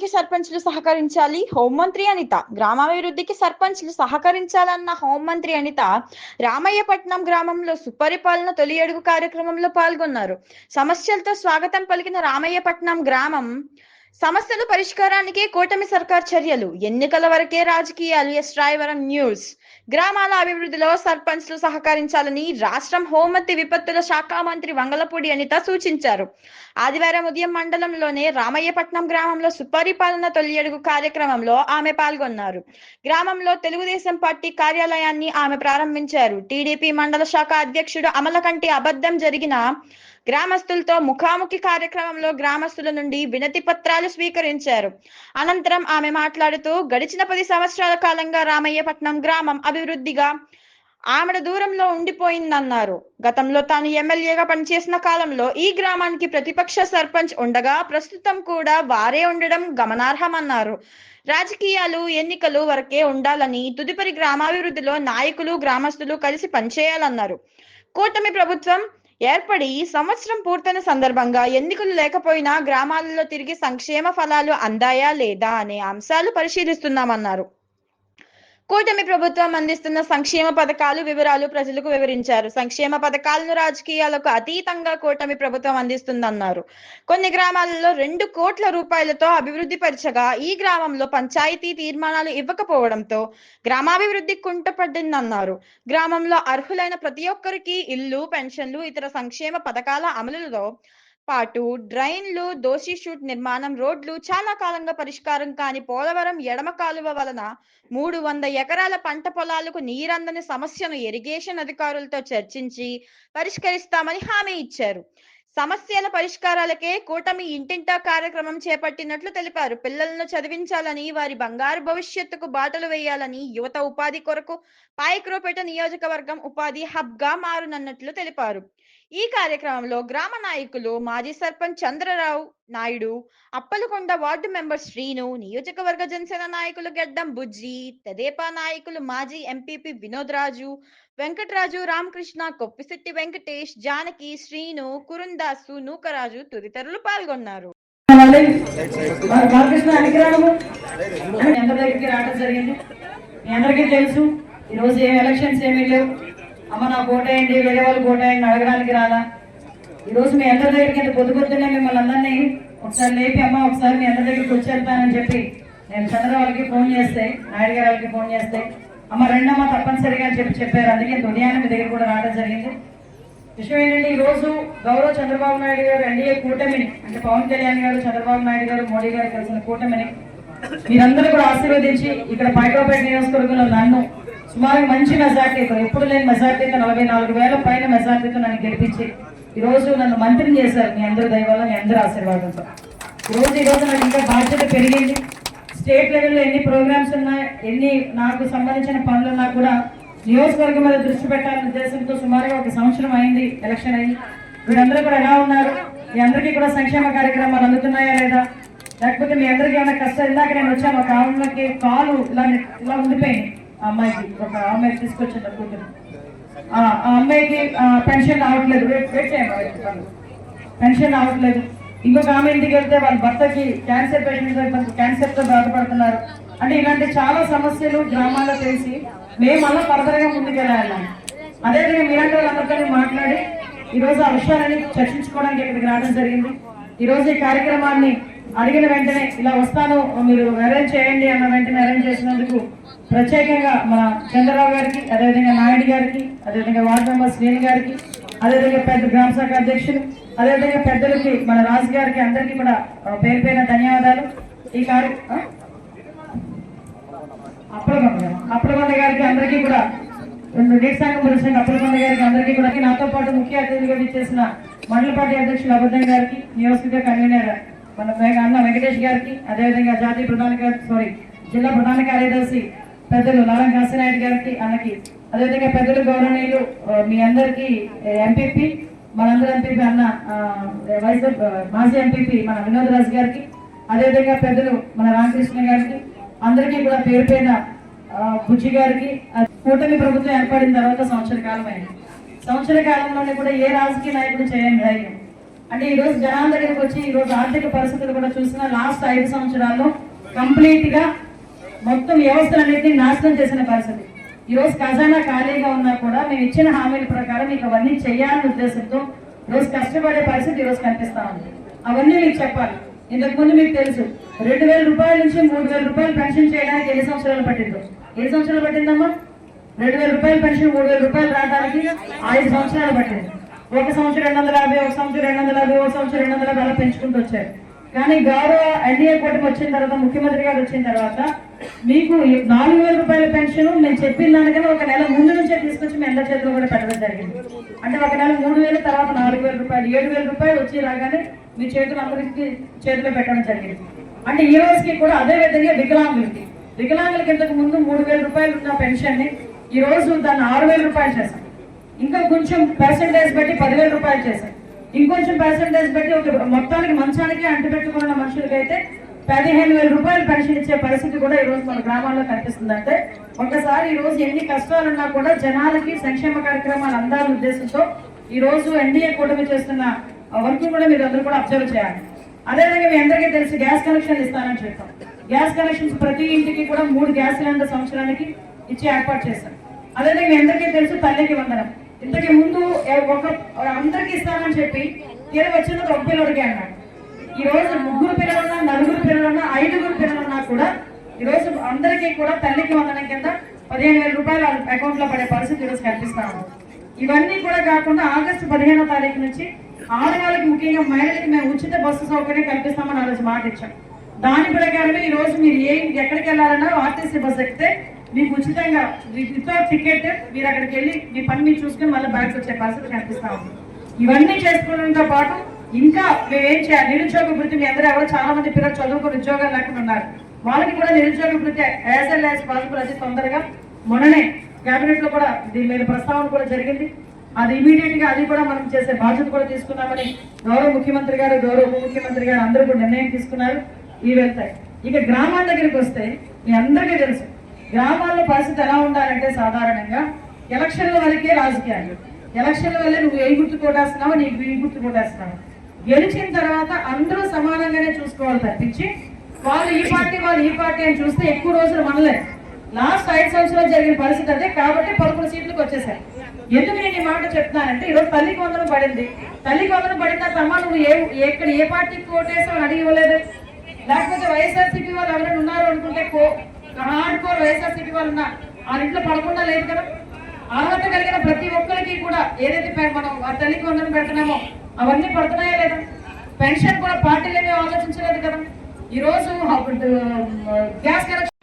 అభివృద్ధికి సర్పంచ్లు సహకరించాలి. హోంమంత్రి అనిత గ్రామాభివృద్ధికి సర్పంచ్లు సహకరించాలన్న హోంమంత్రి అనిత రామయ్యపట్నం గ్రామంలో సుపరిపాలన తొలి అడుగు కార్యక్రమంలో పాల్గొన్నారు. సమస్యలతో స్వాగతం పలికిన రామయ్యపట్నం గ్రామం సమస్యల పరిష్కారానికి కూటమి సర్కార్ చర్యలు. ఎన్నికల వరకే రాజకీయాలు. ఎస్. రాయవరం న్యూస్. గ్రామాల అభివృద్ధిలో సర్పంచ్లు సహకరించాలని రాష్ట్రం హోంమంత్రి విపత్తుల శాఖ మంత్రి వంగలపూడి అనిత సూచించారు. ఆదివారం ఉదయం మండలంలోనే రామయ్యపట్నం గ్రామంలో సుపరిపాలన తొలి అడుగు కార్యక్రమంలో ఆమె పాల్గొన్నారు. గ్రామంలో తెలుగుదేశం పార్టీ కార్యాలయాన్ని ఆమె ప్రారంభించారు. టీడీపీ మండల శాఖ అధ్యక్షుడు అమలకంటి అబద్ధం జరిగిన గ్రామస్తులతో ముఖాముఖి కార్యక్రమంలో గ్రామస్తుల నుండి వినతి పత్రాలు స్వీకరించారు. అనంతరం ఆమె మాట్లాడుతూ గడిచిన పది సంవత్సరాల కాలంగా రామయ్యపట్నం గ్రామం అభివృద్ధిగా ఆమెడ దూరంలో ఉండిపోయిందన్నారు. గతంలో తాను ఎమ్మెల్యేగా పనిచేసిన కాలంలో ఈ గ్రామానికి ప్రతిపక్ష సర్పంచ్ ఉండగా ప్రస్తుతం కూడా వారే ఉండడం గమనార్హమన్నారు. రాజకీయాలు ఎన్నికలు వరకే ఉండాలని తుదుపరి గ్రామాభివృద్ధిలో నాయకులు గ్రామస్తులు కలిసి పనిచేయాలన్నారు. కూటమి ప్రభుత్వం ఏర్పడి సంవత్సరం పూర్తయిన సందర్భంగా ఎన్నికలు లేకపోయినా గ్రామాలలో తిరిగి సంక్షేమ ఫలాలు అందాయా లేదా అనే అంశాలు పరిశీలిస్తున్నామన్నారు. కూటమి ప్రభుత్వం అందిస్తున్న సంక్షేమ పథకాలు వివరాలు ప్రజలకు వివరించారు. సంక్షేమ పథకాలను రాజకీయాలకు అతీతంగా కూటమి ప్రభుత్వం అందిస్తుందన్నారు. కొన్ని గ్రామాలలో రెండు కోట్ల రూపాయలతో అభివృద్ధి పరచగా ఈ గ్రామంలో పంచాయతీ తీర్మానాలు ఇవ్వకపోవడంతో గ్రామాభివృద్ధి కుంటపడిందన్నారు. గ్రామంలో అర్హులైన ప్రతి ఒక్కరికి ఇల్లు పెన్షన్లు ఇతర సంక్షేమ పథకాల అమలులో పాటు డ్రైన్లు దోషి షూట్ నిర్మాణం రోడ్లు చాలా కాలంగా పరిష్కారం కాని పోలవరం ఎడమ కాలువ వలన మూడు వంద ఎకరాల పంట పొలాలకు నీరందని సమస్యను ఇరిగేషన్ అధికారులతో చర్చించి పరిష్కరిస్తామని హామీ ఇచ్చారు. సమస్యల పరిష్కారాలకే కూటమి ఇంటింటా కార్యక్రమం చేపట్టినట్లు తెలిపారు. పిల్లలను చదివించాలని వారి బంగారు భవిష్యత్తుకు బాటలు వేయాలని యువత ఉపాధి కొరకు పాయక్రోపేట నియోజకవర్గం ఉపాధి హబ్గా మారునన్నట్లు తెలిపారు. ఈ కార్యక్రమంలో గ్రామ నాయకులు మాజీ సర్పంచ్ చంద్రరావు నాయుడు అప్పలకొండ వార్డు మెంబర్ శ్రీను నియోజకవర్గ జనసేన నాయకులు గెడ్డం బుజ్జి తెదేపా నాయకులు మాజీ ఎంపీపీ వినోద్ రాజు వెంకటరాజు రామకృష్ణ కొప్పిశెట్టి వెంకటేష్ జానకి శ్రీను కురుందాసు నూకరాజు తదితరులు పాల్గొన్నారు. మీ అందరికీ తెలుసు ఈరోజు ఏం ఎలక్షన్స్ ఏమీ లేవు. అమ్మ నా కోటేయండి వేరే వాళ్ళు కోటేయండి అడగడానికి రాదా ఈరోజు మీ అందరి దగ్గరికి ఇంత పొద్దు పొద్దున్నే మిమ్మల్ని అందరినీ ఒకసారి లేపి అమ్మ ఒకసారి మీ అందరి దగ్గరికి వచ్చేస్తానని చెప్పి నేను చంద్ర వాళ్ళకి ఫోన్ చేస్తే నాయుడు గారు వాళ్ళకి ఫోన్ చేస్తే అమ్మ రెండమ్మ తప్పనిసరిగా అని చెప్పి చెప్పారు. అందుకే ఉదయాన్నే మీ దగ్గర కూడా రావడం జరిగింది. విషయం ఏంటంటే ఈ రోజు గౌరవ చంద్రబాబు నాయుడు గారు ఎన్డీఏ కూటమిని అంటే పవన్ కళ్యాణ్ గారు చంద్రబాబు నాయుడు గారు మోడీ గారు కలిసిన కూటమిని మీరందరూ కూడా ఆశీర్వదించి ఇక్కడ పైకోపేట నియోజకవర్గంలో నన్ను సుమారు మంచి మెజార్టీతో ఎప్పుడు లేని మెజార్టీతో నలభై నాలుగు వేల పైన మెజార్టీతో నన్ను గెలిపించి ఈరోజు నన్ను మంత్రిని చేశారు మీ అందరి దయ మీ అందరి ఆశీర్వాదంతో. ఈ రోజు నాకు ఇంకా బాధ్యత పెరిగింది. స్టేట్ లెవెల్లో ఎన్ని ప్రోగ్రామ్స్ ఉన్నాయి ఎన్ని నాకు సంబంధించిన పనులు ఉన్నా కూడా నియోజకవర్గం మీద దృష్టి పెట్టాలనే ఉద్దేశంతో సుమారుగా ఒక సంవత్సరం అయింది ఎలక్షన్ అయ్యి వీరందరూ కూడా ఎలా ఉన్నారు? మీ అందరికీ కూడా సంక్షేమ కార్యక్రమాలు అందుతున్నాయా లేదా? లేకపోతే మీ అందరికీ ఏమైనా కష్టం ఇందాక నేను వచ్చాను ఒక ఆమెకి కాలు ఇలా ఇలా ఉండిపోయింది. అమ్మాయికి ఒక అమ్మాయి తీసుకొచ్చిన కూతురు ఆ ఆ అమ్మాయికి పెన్షన్ రావట్లేదు. వెయిట్ వెయిట్ చేయండి పెన్షన్ రావట్లేదు. ఇంకొక ఆమె ఇంటికి వెళ్తే వాళ్ళ భర్తకి క్యాన్సర్ పేషెంట్ క్యాన్సర్తో బాధపడుతున్నారు. అంటే ఇలాంటి చాలా సమస్యలు గ్రామాల్లో తెలిసి మేము అలా ఫర్దర్ ముందుకెళ్ళాలి. అదేవిధంగా మీలాంటి వాళ్ళందరితో మాట్లాడి ఈరోజు ఆ విషయాలని చర్చించుకోవడానికి ఇక్కడికి రావడం జరిగింది. ఈరోజు ఈ కార్యక్రమాన్ని అడిగిన వెంటనే ఇలా వస్తాను మీరు అరేంజ్ చేయండి అన్న వెంటనే అరేంజ్ చేసినందుకు ప్రత్యేకంగా మన చంద్రరావు గారికి అదేవిధంగా నాయుడు గారికి అదేవిధంగా వార్డు మెంబర్ శ్రీని గారికి అదేవిధంగా పెద్ద గ్రామ శాఖ అధ్యక్షులు అదేవిధంగా పెద్దలకి మన రాజు గారికి అందరికీ కూడా పేరు పైన ధన్యవాదాలు. ఈ కార్య అప్పలగొండ అప్పలగొండ గారికి అందరికీ కూడా రెండు నీటి సంఘం ప్రెసిడెంట్ అప్పలకొండ గారికి అందరికీ కూడా నాతో పాటు ముఖ్య అతిథిగా ఇచ్చేసిన మండలపాటి అధ్యక్షులు అబద్ధం గారికి నియోజకవర్గ కన్వీనర్ మన మేఘ- అన్న వెంకటేష్ గారికి అదేవిధంగా జాతీయ ప్రధాన సారీ జిల్లా ప్రధాన కార్యదర్శి పెద్దలు నారాయణ కాశీనాయుడు గారికి అన్నకి అదేవిధంగా పెద్దలు గౌరవనీయులు మీ అందరికీ ఎంపీపీ మనందరూ ఎంపీపీ అన్న ఆ, వైస్ మాజీ ఎంపీపీ మన వినోద్ రాజు గారికి అదేవిధంగా పెద్దలు మన రామకృష్ణ గారికి అందరికీ కూడా పేరు పైన బుజ్జి గారికి కూటమి ప్రభుత్వం ఏర్పడిన తర్వాత సంవత్సర కాలం అయింది సంవత్సర కాలంలోనే కూడా ఏ రాజకీయ నాయకుడు చేయని ధైర్యం. అంటే ఈరోజు జనాల దగ్గరికి వచ్చి ఈ రోజు ఆర్థిక పరిస్థితులు కూడా చూసిన లాస్ట్ ఐదు సంవత్సరాల్లో కంప్లీట్గా మొత్తం వ్యవస్థలన్నింటినీ నాశనం చేసిన పరిస్థితి. ఈరోజు ఖజానా ఖాళీగా ఉన్నా కూడా మేము ఇచ్చిన హామీల ప్రకారం మీకు అవన్నీ చేయాలనే ఉద్దేశంతో రోజు కష్టపడే పరిస్థితి ఈరోజు రోజు కనిపిస్తా ఉంది. అవన్నీ మీకు చెప్పాలి. ఇంతకు ముందు మీకు తెలుసు రెండు వేల రూపాయల నుంచి మూడు వేల రూపాయలు పెన్షన్ చేయడానికి ఎన్ని సంవత్సరాలు పట్టిందో? ఎన్ని సంవత్సరాలు పట్టిందమ్మా? రెండు వేల రూపాయల పెన్షన్ మూడు వేల రూపాయలు రావడానికి ఐదు సంవత్సరాలు పట్టింది. ఒక సంవత్సరం రెండు వందల యాభై ఒక సంవత్సరం రెండు వందల యాభై ఒక సంవత్సరం రెండు వందల యాభై పెంచుకుంటూ వచ్చారు. కానీ గౌరవ ఎన్డీఏ కూటమి వచ్చిన తర్వాత ముఖ్యమంత్రి గారు వచ్చిన తర్వాత మీకు నాలుగు వేల రూపాయల పెన్షన్ మేము చెప్పిన దానికన్నా ఒక నెల ముందు నుంచే తీసుకొచ్చి మీ అందరి చేతిలో కూడా పెట్టడం జరిగింది. అంటే ఒక నెల మూడు వేల తర్వాత నాలుగు వేల రూపాయలు ఏడు వేల రూపాయలు వచ్చి రాగానే మీ చేతులు అందరికి చేతిలో పెట్టడం జరిగింది. అంటే ఈ రోజుకి కూడా అదే విధంగా వికలాంగులకి. వికలాంగులకి ఇంతకు ముందు మూడు వేల రూపాయలు ఉన్న పెన్షన్ని ఈ రోజు దాన్ని ఆరు వేల రూపాయలు చేస్తాం ఇంకా కొంచెం పర్సంటేజ్ బట్టి పదివేల రూపాయలు చేశాం ఇంకొంచెం పర్సంటేజ్ బట్టి ఒక మొత్తానికి మంచానికి అంటుపెట్టుకున్న మనుషులకైతే పదిహేను వేల రూపాయలు పెన్షన్ ఇచ్చే పరిస్థితి కూడా ఈ రోజు మన గ్రామాల్లో కనిపిస్తుంది. అంటే ఒకసారి ఈ రోజు ఎన్ని కష్టాలున్నా కూడా జనాలకి సంక్షేమ కార్యక్రమాలు అందాలని ఉద్దేశంతో ఈరోజు ఎన్డీఏ కూటమి చేస్తున్న వర్క్ కూడా మీరు అందరూ కూడా అబ్జర్వ్ చేయాలి. అదేవిధంగా మీ అందరికీ తెలిసి గ్యాస్ కనెక్షన్ ఇస్తానని చెప్పాం. గ్యాస్ కనెక్షన్స్ ప్రతి ఇంటికి కూడా మూడు గ్యాస్ సిలిండర్ సంవత్సరానికి ఇచ్చి ఏర్పాటు చేశాం అదేవిధంగా మీ అందరికీ తెలుసు తల్లికి వందనం. ఇంతకు ముందు ఒక అందరికి ఇస్తామని చెప్పి తీరు వచ్చిన ఒక పిల్లడికి అన్నాడు ఈ రోజు ముగ్గురు పిల్లలున్నా నలుగురు పిల్లలున్నా ఐదుగురు పిల్లలున్నా కూడా ఈ రోజు అందరికీ కూడా తల్లికి వందనం కింద పదిహేను వేల రూపాయలు అకౌంట్లో పడే పరిస్థితి ఈరోజు కల్పిస్తాము ఇవన్నీ కూడా కాకుండా ఆగస్టు పదిహేనో తారీఖు నుంచి ఆడవాళ్ళకి ముఖ్యంగా మహిళలకి మేము ఉచిత బస్సు సౌకర్యం కల్పిస్తామని ఆ రోజు మాట ఇచ్చాం. దాని ప్రకారమే ఈ రోజు మీరు ఏ ఎక్కడికి వెళ్ళాలన్నా ఆర్టీసీ బస్సు ఎక్కితే మీకు ఉచితంగా వితౌట్ టికెట్ మీరు అక్కడికి వెళ్ళి మీ పని మీరు చూసుకుని మళ్ళీ బ్యాగ్స్ వచ్చే పరిస్థితి కనిపిస్తా ఉంది. ఇవన్నీ చేసుకోవడంతో పాటు ఇంకా మేము ఏం చేయాలి? నిరుద్యోగ వృత్తి మీ అందరూ ఎవరో చాలా మంది పిల్లలు చదువుకుని ఉద్యోగాలు లేకుండా ఉన్నారు. వాళ్ళకి కూడా నిరుద్యోగ వృత్తి యాజ్ ఎల్ యాజ్ పాసిబుల్ అతి తొందరగా. మొన్ననే కేబినెట్లో కూడా దీని మీద ప్రస్తావన కూడా జరిగింది. అది ఇమీడియట్గా అది కూడా మనం చేసే బాధ్యత కూడా తీసుకున్నామని గౌరవ ముఖ్యమంత్రి గారు గౌరవ ఉప ముఖ్యమంత్రి గారు అందరూ కూడా నిర్ణయం తీసుకున్నారు. ఇవి వెళ్తాయి. ఇక గ్రామాల దగ్గరికి వస్తే మీ అందరికీ తెలుసు గ్రామాల్లో పరిస్థితి ఎలా ఉండాలంటే సాధారణంగా ఎలక్షన్ల వరకే రాజకీయాలు. ఎలక్షన్ల వల్ల నువ్వు ఏ గుర్తు కొట్టేస్తున్నావు నీకు ఈ గుర్తు కొట్టేస్తున్నావు. గెలిచిన తర్వాత అందరూ సమానంగానే చూసుకోవాలి తప్పించి వాళ్ళు ఈ పార్టీ వాళ్ళు ఈ పార్టీ అని చూస్తే ఎక్కువ రోజులు మనలేదు లాస్ట్ ఐదు సంవత్సరాలు జరిగిన పరిస్థితి అదే. కాబట్టి పదకొండు సీట్లకు వచ్చేసాయి ఎందుకు నేను ఈ మాట చెప్తానంటే ఈరోజు తల్లికి వందనం పడింది. తల్లికి వందనం పడిన తమ్మ నువ్వు ఏ ఎక్కడ ఏ పార్టీకి ఓటేసావు అని అడిగి ఇవ్వలేదు. లేకపోతే వైఎస్ఆర్సీపీ వాళ్ళు ఎవరైనా ఉన్నారు అనుకుంటే హార్డ్ కోర్ వైఎస్ఆర్సీపీ వాళ్ళు ఆ ఇంట్లో పడకుండా లేదు కదా. అర్హత కలిగిన ప్రతి ఒక్కరికి కూడా ఏదైతే మనం తల్లికి వందనం పెడుతున్నామో అవన్నీ పడుతున్నాయా లేదా? పెన్షన్ కూడా పార్టీలు ఏమీ ఆలోచించలేదు కదా. ఈరోజు గ్యాస్ కనెక్షన్